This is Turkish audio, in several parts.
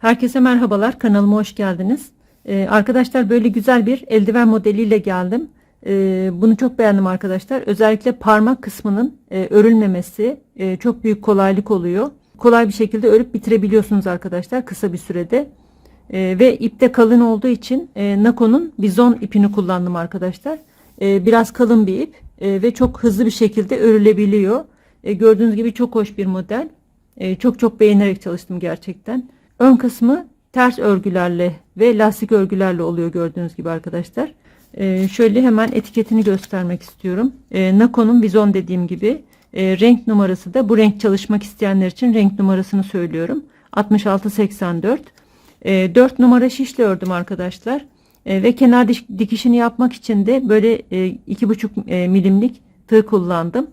Herkese merhabalar. Kanalıma hoş geldiniz. Ee, arkadaşlar böyle güzel bir eldiven modeliyle geldim. Ee, bunu çok beğendim arkadaşlar. Özellikle parmak kısmının e, örülmemesi e, çok büyük kolaylık oluyor. Kolay bir şekilde örüp bitirebiliyorsunuz arkadaşlar kısa bir sürede. Ee, ve ipte kalın olduğu için e, Nako'nun bizon ipini kullandım arkadaşlar. Ee, biraz kalın bir ip e, ve çok hızlı bir şekilde örülebiliyor. E, gördüğünüz gibi çok hoş bir model. E, çok çok beğenerek çalıştım gerçekten. Ön kısmı ters örgülerle ve lastik örgülerle oluyor gördüğünüz gibi arkadaşlar. E, şöyle hemen etiketini göstermek istiyorum. E, Nako'nun bizon dediğim gibi e, renk numarası da bu renk çalışmak isteyenler için renk numarasını söylüyorum. 6684. E, 4 numara şişle ördüm arkadaşlar. E, ve kenar dikişini yapmak için de böyle e, 2,5 e, milimlik tığ kullandım.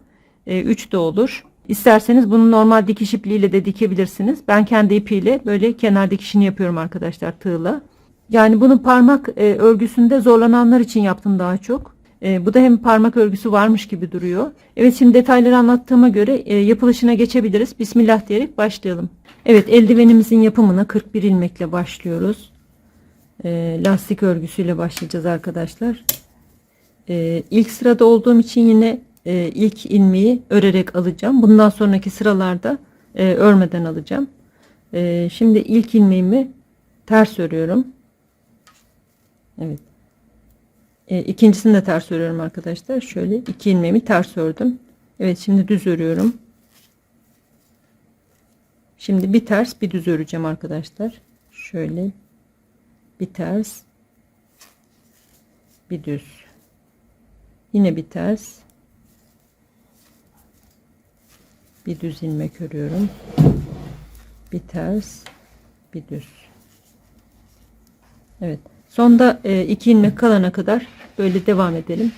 3 de olur. İsterseniz bunu normal dikiş ipliğiyle de dikebilirsiniz. Ben kendi ipiyle böyle kenar dikişini yapıyorum arkadaşlar tığla. Yani bunu parmak e, örgüsünde zorlananlar için yaptım daha çok. E, bu da hem parmak örgüsü varmış gibi duruyor. Evet şimdi detayları anlattığıma göre e, yapılışına geçebiliriz. Bismillah diyerek başlayalım. Evet eldivenimizin yapımına 41 ilmekle başlıyoruz. E, lastik örgüsüyle başlayacağız arkadaşlar. E, ilk sırada olduğum için yine e, ilk ilmeği örerek alacağım. Bundan sonraki sıralarda e, örmeden alacağım. E, şimdi ilk ilmeğimi ters örüyorum. Evet. E, ikincisini de ters örüyorum arkadaşlar. Şöyle iki ilmeğimi ters ördüm. Evet şimdi düz örüyorum. Şimdi bir ters bir düz öreceğim arkadaşlar. Şöyle bir ters bir düz. Yine bir ters bir düz ilmek örüyorum bir ters bir düz. Evet. Sonda e, iki ilmek kalana kadar böyle devam edelim.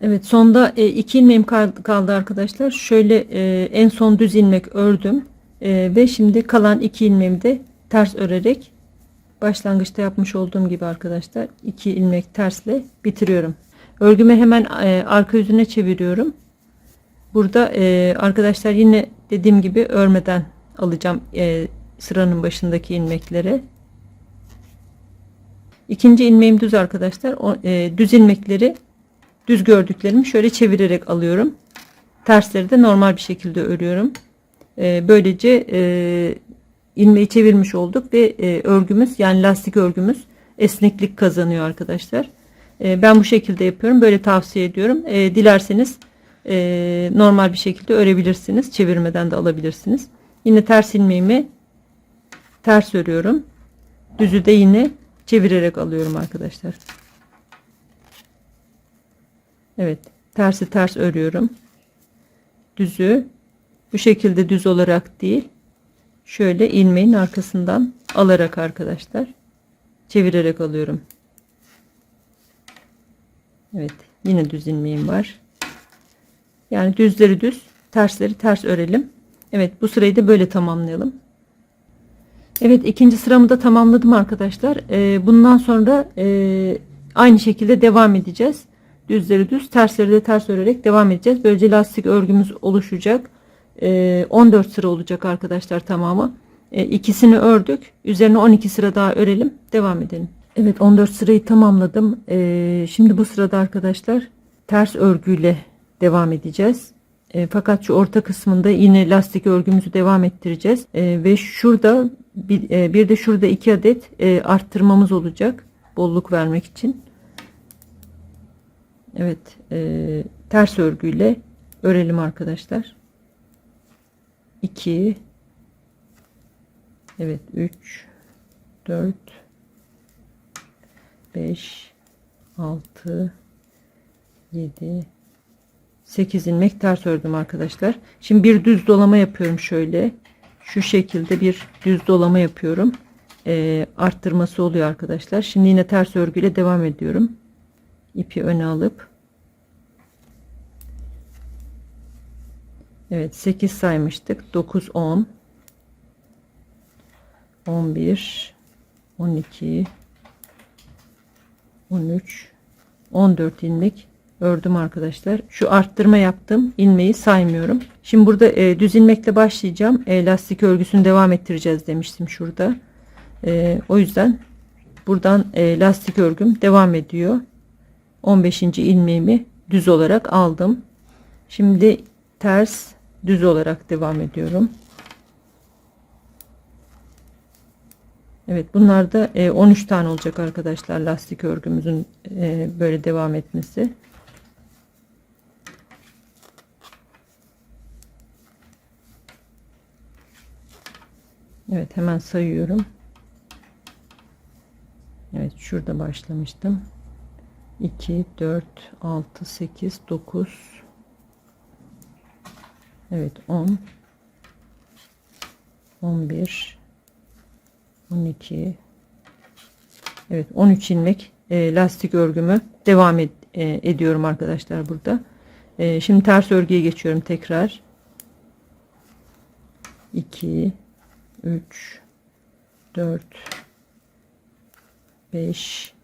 Evet sonda e, iki ilmeğim kal- kaldı arkadaşlar. Şöyle e, en son düz ilmek ördüm. E, ve şimdi kalan iki ilmeğimi de ters örerek başlangıçta yapmış olduğum gibi arkadaşlar iki ilmek tersle bitiriyorum. Örgümü hemen e, arka yüzüne çeviriyorum Burada e, arkadaşlar yine dediğim gibi örmeden alacağım e, sıranın başındaki ilmekleri. İkinci ilmeğim düz arkadaşlar. O, e, düz ilmekleri düz gördüklerimi şöyle çevirerek alıyorum. Tersleri de normal bir şekilde örüyorum. E, böylece e, ilmeği çevirmiş olduk ve e, örgümüz yani lastik örgümüz esneklik kazanıyor arkadaşlar. E, ben bu şekilde yapıyorum. Böyle tavsiye ediyorum. E, dilerseniz e, normal bir şekilde örebilirsiniz. Çevirmeden de alabilirsiniz. Yine ters ilmeğimi ters örüyorum. Düzü de yine çevirerek alıyorum arkadaşlar. Evet. Tersi ters örüyorum. Düzü bu şekilde düz olarak değil. Şöyle ilmeğin arkasından alarak arkadaşlar çevirerek alıyorum. Evet. Yine düz ilmeğim var. Yani düzleri düz, tersleri ters örelim. Evet bu sırayı da böyle tamamlayalım. Evet ikinci sıramı da tamamladım arkadaşlar. Ee, bundan sonra e, aynı şekilde devam edeceğiz. Düzleri düz, tersleri de ters örerek devam edeceğiz. Böylece lastik örgümüz oluşacak. Ee, 14 sıra olacak arkadaşlar tamamı. Ee, ikisini ördük. Üzerine 12 sıra daha örelim. Devam edelim. Evet 14 sırayı tamamladım. Ee, şimdi bu sırada arkadaşlar ters örgüyle devam edeceğiz. E, fakat şu orta kısmında yine lastik örgümüzü devam ettireceğiz. E, ve şurada bir, e, bir de şurada iki adet e, arttırmamız olacak. Bolluk vermek için. Evet. E, ters örgüyle örelim arkadaşlar. 2 Evet 3 4 5 6 7 8 ilmek ters ördüm arkadaşlar. Şimdi bir düz dolama yapıyorum şöyle. Şu şekilde bir düz dolama yapıyorum. Ee, arttırması oluyor arkadaşlar. Şimdi yine ters örgüyle devam ediyorum. İpi öne alıp Evet 8 saymıştık. 9 10 11 12 13 14 ilmek ördüm arkadaşlar. Şu arttırma yaptım. ilmeği saymıyorum. Şimdi burada e, düz ilmekle başlayacağım. E, lastik örgüsünü devam ettireceğiz demiştim şurada. E, o yüzden buradan e, lastik örgüm devam ediyor. 15. ilmeğimi düz olarak aldım. Şimdi ters düz olarak devam ediyorum. Evet bunlar da e, 13 tane olacak arkadaşlar lastik örgümüzün e, böyle devam etmesi. Evet hemen sayıyorum. Evet şurada başlamıştım. 2 4 6 8 9 Evet 10 11 12 Evet 13 ilmek e, lastik örgümü devam ed e, ediyorum arkadaşlar burada. E, şimdi ters örgüye geçiyorum tekrar. 2 3 4 5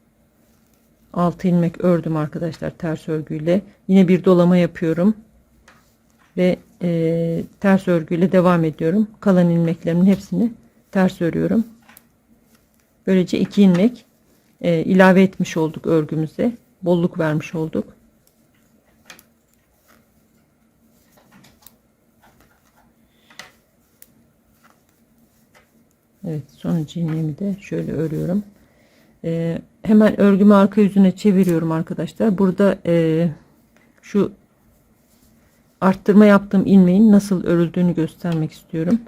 6 ilmek ördüm arkadaşlar ters örgüyle. Yine bir dolama yapıyorum. Ve e, ters örgüyle devam ediyorum. Kalan ilmeklerimin hepsini ters örüyorum. Böylece iki ilmek e, ilave etmiş olduk örgümüze. Bolluk vermiş olduk. Evet sonuncu ilmeğimi de şöyle örüyorum. Ee, hemen örgümü arka yüzüne çeviriyorum arkadaşlar. Burada e, şu arttırma yaptığım ilmeğin nasıl örüldüğünü göstermek istiyorum.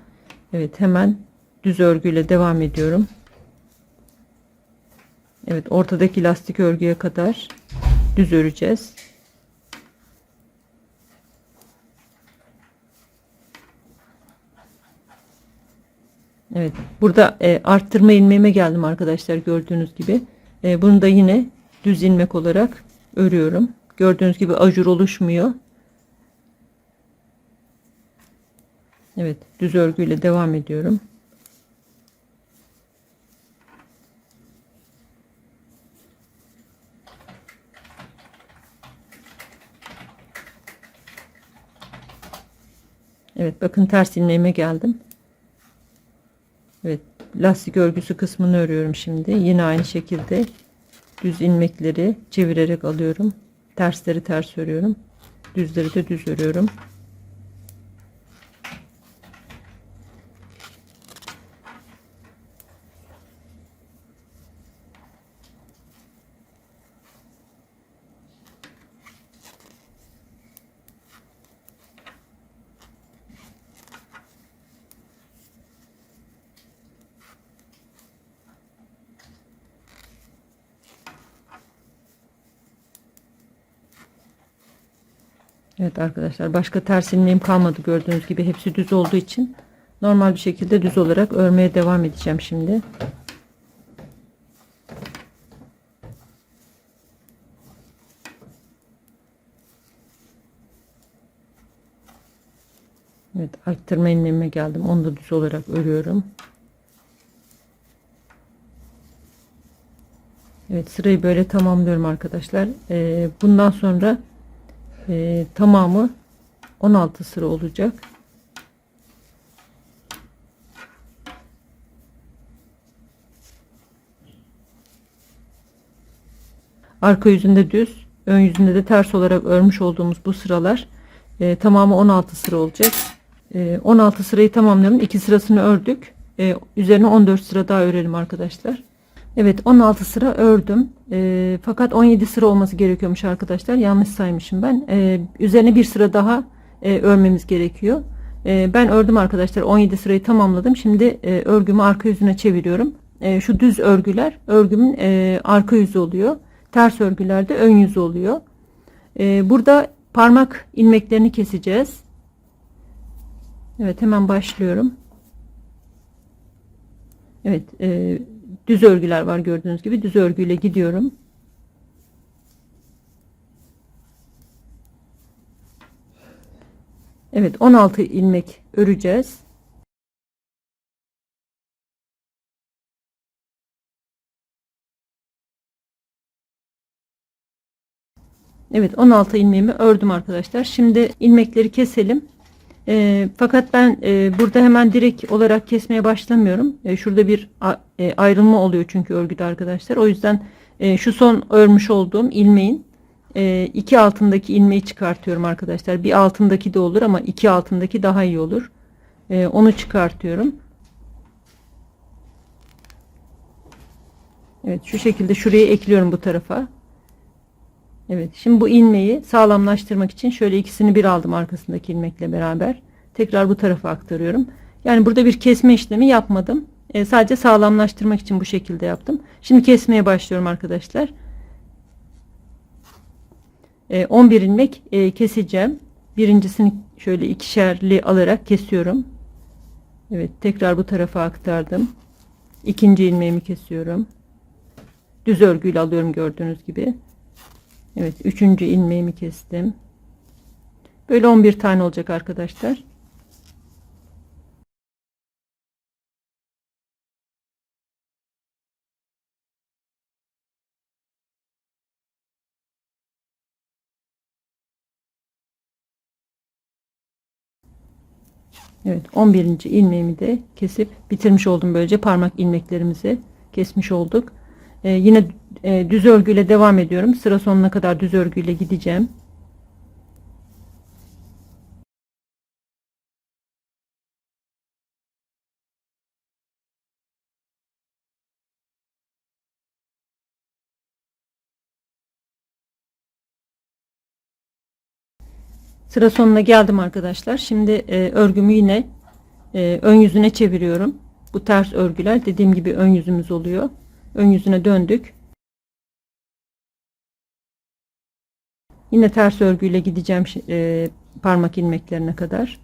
Evet hemen düz örgüyle devam ediyorum. Evet ortadaki lastik örgüye kadar düz öreceğiz. Evet burada e, arttırma ilmeğime geldim arkadaşlar gördüğünüz gibi. E, bunu da yine düz ilmek olarak örüyorum. Gördüğünüz gibi ajur oluşmuyor. Evet düz örgüyle devam ediyorum. Evet bakın ters ilmeğime geldim. Lastik örgüsü kısmını örüyorum şimdi. Yine aynı şekilde düz ilmekleri çevirerek alıyorum. Tersleri ters örüyorum. Düzleri de düz örüyorum. Evet arkadaşlar başka ters ilmeğim kalmadı gördüğünüz gibi hepsi düz olduğu için normal bir şekilde düz olarak örmeye devam edeceğim şimdi. Evet arttırma ilmeğime geldim onu da düz olarak örüyorum. Evet sırayı böyle tamamlıyorum arkadaşlar. Ee, bundan sonra e, tamamı 16 sıra olacak. Arka yüzünde düz, ön yüzünde de ters olarak örmüş olduğumuz bu sıralar e, tamamı 16 sıra olacak. E, 16 sırayı tamamlayalım. 2 sırasını ördük. E, üzerine 14 sıra daha örelim arkadaşlar. Evet 16 sıra ördüm. E, fakat 17 sıra olması gerekiyormuş arkadaşlar. Yanlış saymışım ben. E, üzerine bir sıra daha e, örmemiz gerekiyor. E, ben ördüm arkadaşlar. 17 sırayı tamamladım. Şimdi e, örgümü arka yüzüne çeviriyorum. E, şu düz örgüler örgümün e, arka yüzü oluyor. Ters örgülerde ön yüzü oluyor. E, burada parmak ilmeklerini keseceğiz. Evet hemen başlıyorum. Evet e, düz örgüler var gördüğünüz gibi düz örgüyle gidiyorum. Evet 16 ilmek öreceğiz. Evet 16 ilmeğimi ördüm arkadaşlar. Şimdi ilmekleri keselim. E, fakat ben e, burada hemen direkt olarak kesmeye başlamıyorum. E, şurada bir a- e, ayrılma oluyor çünkü örgüde arkadaşlar. O yüzden e, şu son örmüş olduğum ilmeğin e, iki altındaki ilmeği çıkartıyorum arkadaşlar. Bir altındaki de olur ama iki altındaki daha iyi olur. E, onu çıkartıyorum. Evet şu şekilde şuraya ekliyorum bu tarafa. Evet şimdi bu ilmeği sağlamlaştırmak için şöyle ikisini bir aldım arkasındaki ilmekle beraber. Tekrar bu tarafa aktarıyorum. Yani burada bir kesme işlemi yapmadım. E, sadece sağlamlaştırmak için bu şekilde yaptım. Şimdi kesmeye başlıyorum arkadaşlar. E, 11 ilmek e, keseceğim. Birincisini şöyle ikişerli alarak kesiyorum. Evet tekrar bu tarafa aktardım. İkinci ilmeğimi kesiyorum. Düz örgüyle alıyorum gördüğünüz gibi. Evet üçüncü ilmeğimi kestim. Böyle 11 tane olacak arkadaşlar. Evet 11. ilmeğimi de kesip bitirmiş oldum böylece parmak ilmeklerimizi kesmiş olduk. Ee, yine e, düz örgüyle devam ediyorum. Sıra sonuna kadar düz örgüyle gideceğim. Sıra sonuna geldim arkadaşlar. Şimdi e, örgümü yine e, ön yüzüne çeviriyorum. Bu ters örgüler dediğim gibi ön yüzümüz oluyor. Ön yüzüne döndük. Yine ters örgüyle gideceğim e, parmak ilmeklerine kadar.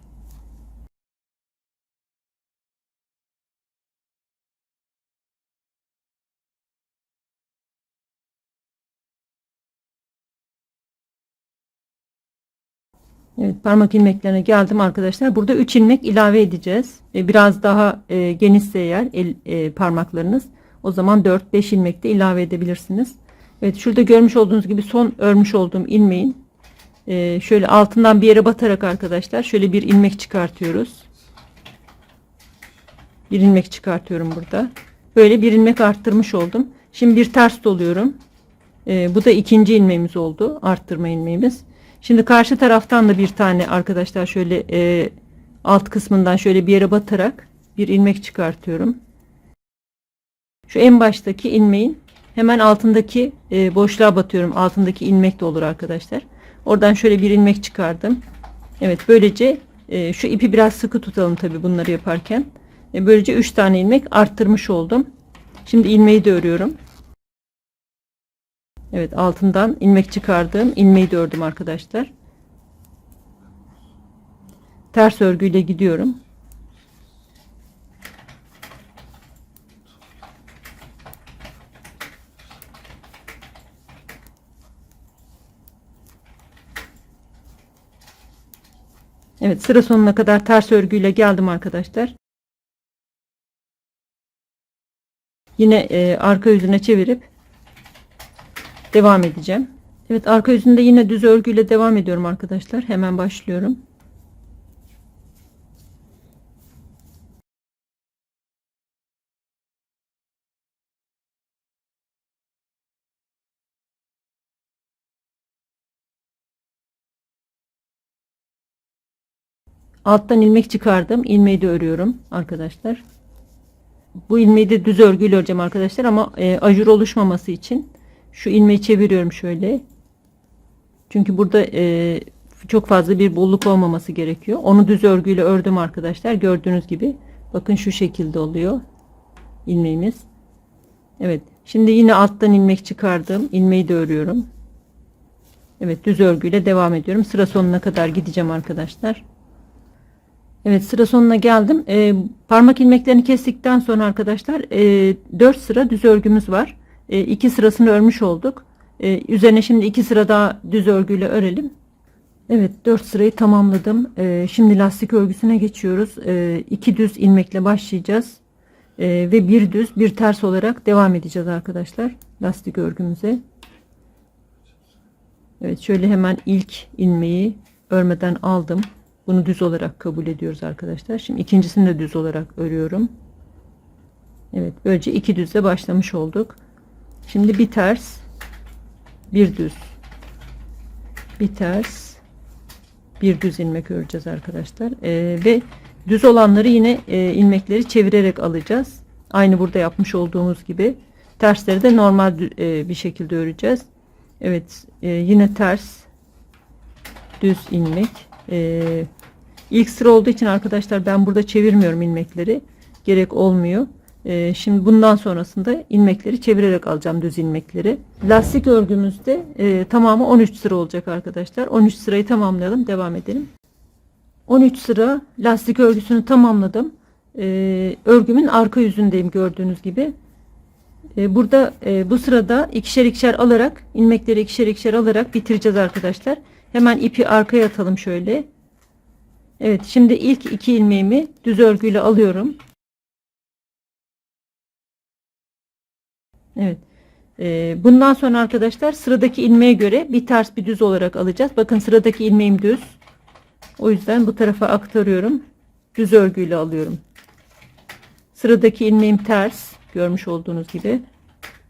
Evet parmak ilmeklerine geldim arkadaşlar. Burada 3 ilmek ilave edeceğiz. E, biraz daha e, genişse eğer el, e, parmaklarınız o zaman 4-5 ilmek de ilave edebilirsiniz. Evet şurada görmüş olduğunuz gibi son örmüş olduğum ilmeğin e, şöyle altından bir yere batarak arkadaşlar şöyle bir ilmek çıkartıyoruz. Bir ilmek çıkartıyorum burada. Böyle bir ilmek arttırmış oldum. Şimdi bir ters doluyorum. E, bu da ikinci ilmeğimiz oldu. Arttırma ilmeğimiz. Şimdi karşı taraftan da bir tane arkadaşlar şöyle e, alt kısmından şöyle bir yere batarak bir ilmek çıkartıyorum. Şu en baştaki ilmeğin hemen altındaki e, boşluğa batıyorum. Altındaki ilmek de olur arkadaşlar. Oradan şöyle bir ilmek çıkardım. Evet böylece e, şu ipi biraz sıkı tutalım tabi bunları yaparken. E, böylece 3 tane ilmek arttırmış oldum. Şimdi ilmeği de örüyorum. Evet altından ilmek çıkardım. ilmeği de ördüm arkadaşlar. Ters örgüyle gidiyorum. Evet sıra sonuna kadar ters örgüyle geldim arkadaşlar. Yine e, arka yüzüne çevirip devam edeceğim. Evet arka yüzünde yine düz örgüyle devam ediyorum arkadaşlar. Hemen başlıyorum. Alttan ilmek çıkardım. ilmeği de örüyorum arkadaşlar. Bu ilmeği de düz örgüyle öreceğim arkadaşlar ama e, ajur oluşmaması için şu ilmeği çeviriyorum şöyle. Çünkü burada e, çok fazla bir bolluk olmaması gerekiyor. Onu düz örgüyle ördüm arkadaşlar. Gördüğünüz gibi bakın şu şekilde oluyor ilmeğimiz. Evet. Şimdi yine alttan ilmek çıkardım. ilmeği de örüyorum. Evet düz örgüyle devam ediyorum. Sıra sonuna kadar gideceğim arkadaşlar. Evet sıra sonuna geldim. E, parmak ilmeklerini kestikten sonra arkadaşlar e, 4 sıra düz örgümüz var. E, 2 sırasını örmüş olduk. E, üzerine şimdi 2 sıra daha düz örgüyle örelim. Evet 4 sırayı tamamladım. E, şimdi lastik örgüsüne geçiyoruz. 2 e, düz ilmekle başlayacağız. E, ve bir düz bir ters olarak devam edeceğiz arkadaşlar. Lastik örgümüze. Evet şöyle hemen ilk ilmeği örmeden aldım. Bunu düz olarak kabul ediyoruz arkadaşlar. Şimdi ikincisini de düz olarak örüyorum. Evet böylece iki düzle başlamış olduk. Şimdi bir ters bir düz bir ters bir düz ilmek öreceğiz arkadaşlar. Ee, ve düz olanları yine e, ilmekleri çevirerek alacağız. Aynı burada yapmış olduğumuz gibi. Tersleri de normal e, bir şekilde öreceğiz. Evet e, yine ters düz ilmek. E, ilk sıra olduğu için arkadaşlar ben burada çevirmiyorum ilmekleri. Gerek olmuyor. E, şimdi bundan sonrasında ilmekleri çevirerek alacağım düz ilmekleri. Lastik örgümüzde e, tamamı 13 sıra olacak arkadaşlar. 13 sırayı tamamlayalım. Devam edelim. 13 sıra lastik örgüsünü tamamladım. E, örgümün arka yüzündeyim gördüğünüz gibi. E, burada e, bu sırada ikişer ikişer alarak ilmekleri ikişer ikişer alarak bitireceğiz arkadaşlar. Hemen ipi arkaya atalım şöyle. Evet şimdi ilk iki ilmeğimi düz örgüyle alıyorum. Evet. E, bundan sonra arkadaşlar sıradaki ilmeğe göre bir ters bir düz olarak alacağız. Bakın sıradaki ilmeğim düz. O yüzden bu tarafa aktarıyorum. Düz örgüyle alıyorum. Sıradaki ilmeğim ters. Görmüş olduğunuz gibi.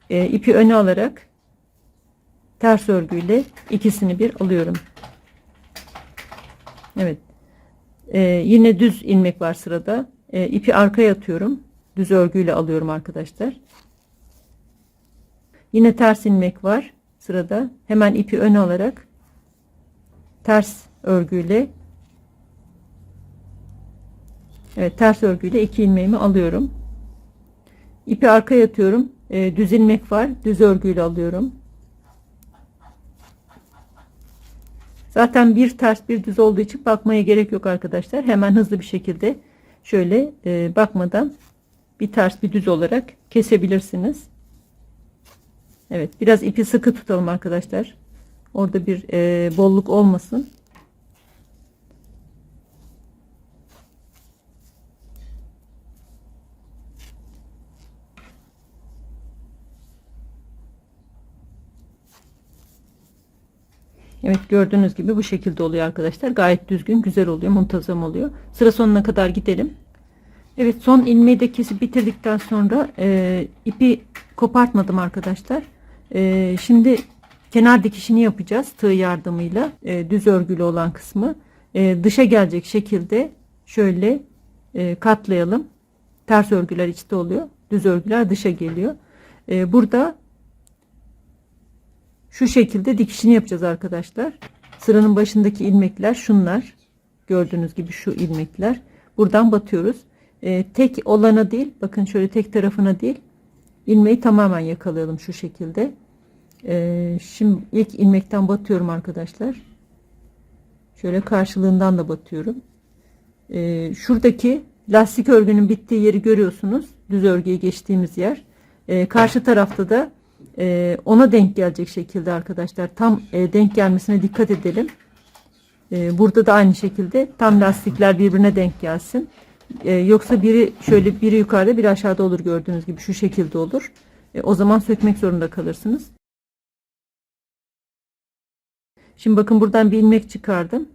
E, ipi öne alarak ters örgüyle ikisini bir alıyorum. Evet. E, yine düz ilmek var sırada. E, ipi arkaya atıyorum. Düz örgüyle alıyorum arkadaşlar. Yine ters ilmek var sırada. Hemen ipi öne alarak ters örgüyle Evet ters örgüyle iki ilmeğimi alıyorum. İpi arkaya atıyorum. E, düz ilmek var. Düz örgüyle alıyorum. Zaten bir ters bir düz olduğu için bakmaya gerek yok arkadaşlar. Hemen hızlı bir şekilde şöyle e, bakmadan bir ters bir düz olarak kesebilirsiniz. Evet biraz ipi sıkı tutalım arkadaşlar. Orada bir e, bolluk olmasın. Evet gördüğünüz gibi bu şekilde oluyor arkadaşlar. Gayet düzgün güzel oluyor muntazam oluyor. Sıra sonuna kadar gidelim. Evet son ilmeği de kesip bitirdikten sonra e, ipi kopartmadım arkadaşlar. E, şimdi kenar dikişini yapacağız tığ yardımıyla e, düz örgülü olan kısmı e, dışa gelecek şekilde şöyle e, katlayalım. Ters örgüler içte oluyor. Düz örgüler dışa geliyor. E, burada şu şekilde dikişini yapacağız arkadaşlar. Sıranın başındaki ilmekler şunlar. Gördüğünüz gibi şu ilmekler. Buradan batıyoruz. Ee, tek olana değil. Bakın şöyle tek tarafına değil. ilmeği tamamen yakalayalım şu şekilde. Ee, şimdi ilk ilmekten batıyorum arkadaşlar. Şöyle karşılığından da batıyorum. Ee, şuradaki lastik örgünün bittiği yeri görüyorsunuz. Düz örgüye geçtiğimiz yer. Ee, karşı tarafta da e, ona denk gelecek şekilde arkadaşlar tam e, denk gelmesine dikkat edelim. E, burada da aynı şekilde tam lastikler birbirine denk gelsin. E, yoksa biri şöyle biri yukarıda biri aşağıda olur gördüğünüz gibi şu şekilde olur. E, o zaman sökmek zorunda kalırsınız. Şimdi bakın buradan bir ilmek çıkardım.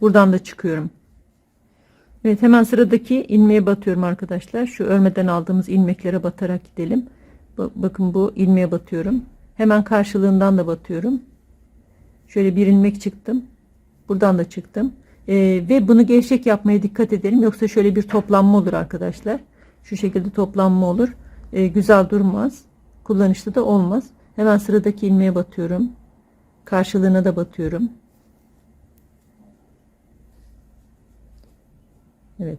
Buradan da çıkıyorum. Evet hemen sıradaki ilmeğe batıyorum arkadaşlar. Şu örmeden aldığımız ilmeklere batarak gidelim. Bakın bu ilmeğe batıyorum. Hemen karşılığından da batıyorum. Şöyle bir ilmek çıktım. Buradan da çıktım. Ee, ve bunu gevşek yapmaya dikkat edelim. Yoksa şöyle bir toplanma olur arkadaşlar. Şu şekilde toplanma olur. Ee, güzel durmaz. Kullanışlı da olmaz. Hemen sıradaki ilmeğe batıyorum. Karşılığına da batıyorum. Evet.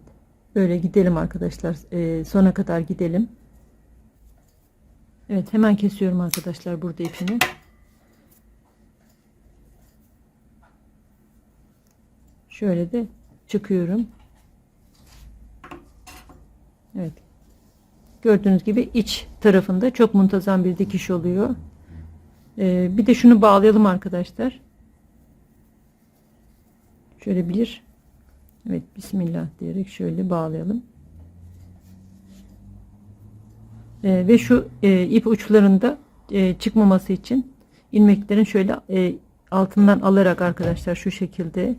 Böyle gidelim arkadaşlar. Ee, sona kadar gidelim. Evet hemen kesiyorum arkadaşlar burada ipini. Şöyle de çıkıyorum. Evet. Gördüğünüz gibi iç tarafında çok muntazam bir dikiş oluyor. Ee, bir de şunu bağlayalım arkadaşlar. Şöyle bir Evet Bismillah diyerek şöyle bağlayalım. E, ve şu e, ip uçlarında e, çıkmaması için ilmeklerin şöyle e, altından alarak arkadaşlar şu şekilde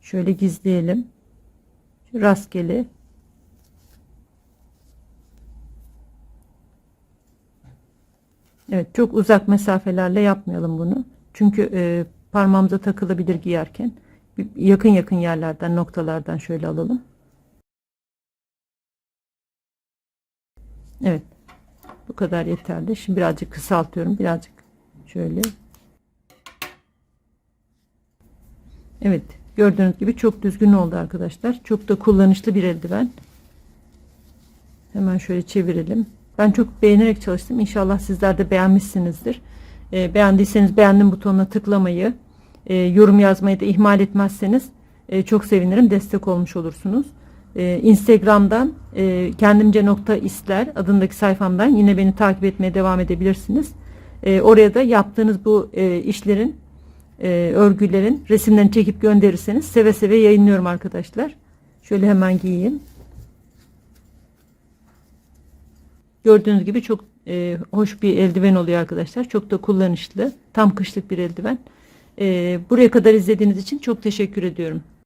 şöyle gizleyelim. Rastgele Evet çok uzak mesafelerle yapmayalım bunu. Çünkü e, parmağımıza takılabilir giyerken. Yakın yakın yerlerden noktalardan şöyle alalım. Evet. Bu kadar yeterli. Şimdi birazcık kısaltıyorum. Birazcık şöyle. Evet. Gördüğünüz gibi çok düzgün oldu arkadaşlar. Çok da kullanışlı bir eldiven. Hemen şöyle çevirelim. Ben çok beğenerek çalıştım. İnşallah sizler de beğenmişsinizdir. E, beğendiyseniz beğendim butonuna tıklamayı, e, yorum yazmayı da ihmal etmezseniz e, çok sevinirim. Destek olmuş olursunuz. E, Instagram'dan e, kendimce nokta isler adındaki sayfamdan yine beni takip etmeye devam edebilirsiniz. E, oraya da yaptığınız bu e, işlerin, e, örgülerin resimlerini çekip gönderirseniz seve seve yayınlıyorum arkadaşlar. Şöyle hemen giyeyim. Gördüğünüz gibi çok e, hoş bir eldiven oluyor arkadaşlar. Çok da kullanışlı. Tam kışlık bir eldiven. E, buraya kadar izlediğiniz için çok teşekkür ediyorum.